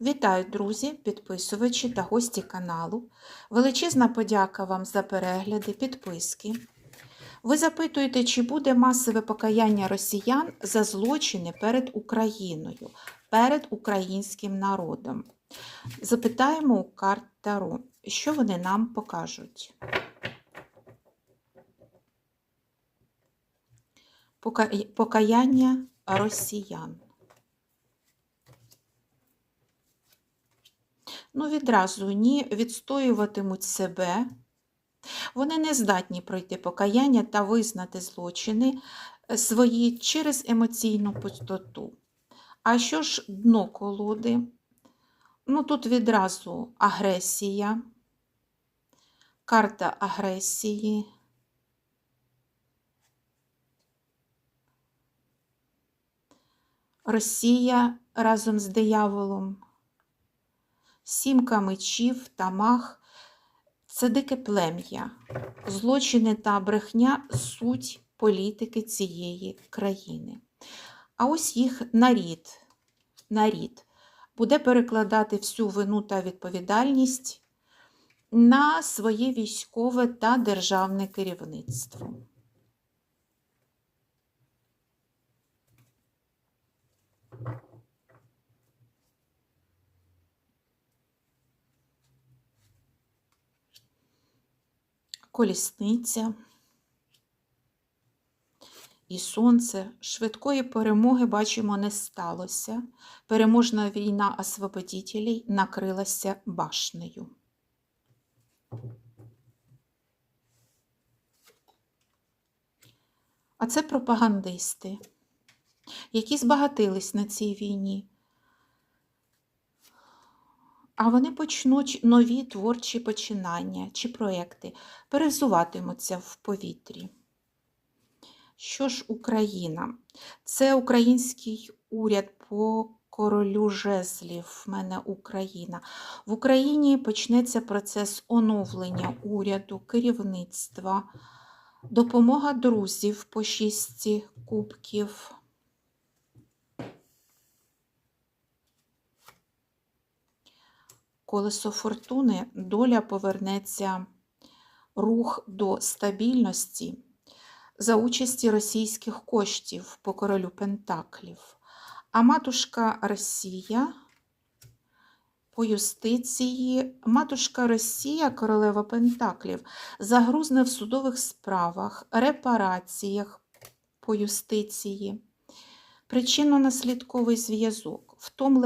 Вітаю, друзі, підписувачі та гості каналу. Величезна подяка вам за перегляди, підписки. Ви запитуєте, чи буде масове покаяння росіян за злочини перед Україною, перед українським народом. Запитаємо у карт Таро, що вони нам покажуть. Покаяння росіян. Ну, відразу ні, відстоюватимуть себе. Вони не здатні пройти покаяння та визнати злочини е, свої через емоційну пустоту. А що ж дно колоди? Ну, тут відразу агресія, карта агресії. Росія разом з дияволом. Сімка мечів та мах це дике плем'я. Злочини та брехня суть політики цієї країни. А ось їх нарід, нарід буде перекладати всю вину та відповідальність на своє військове та державне керівництво. Колісниця і сонце. Швидкої перемоги, бачимо, не сталося. Переможна війна освободітелей накрилася башнею. А це пропагандисти, які збагатились на цій війні. А вони почнуть нові творчі починання чи проекти, перезуватимуться в повітрі. Що ж Україна? Це український уряд по королю жезлів. В мене Україна. В Україні почнеться процес оновлення уряду, керівництва, допомога друзів по шісті кубків. Колесо фортуни, доля повернеться рух до стабільності за участі російських коштів по королю Пентаклів. А матушка Росія по юстиції, матушка Росія, королева Пентаклів, загрузне в судових справах, репараціях по юстиції, причинно-наслідковий зв'язок, втомлення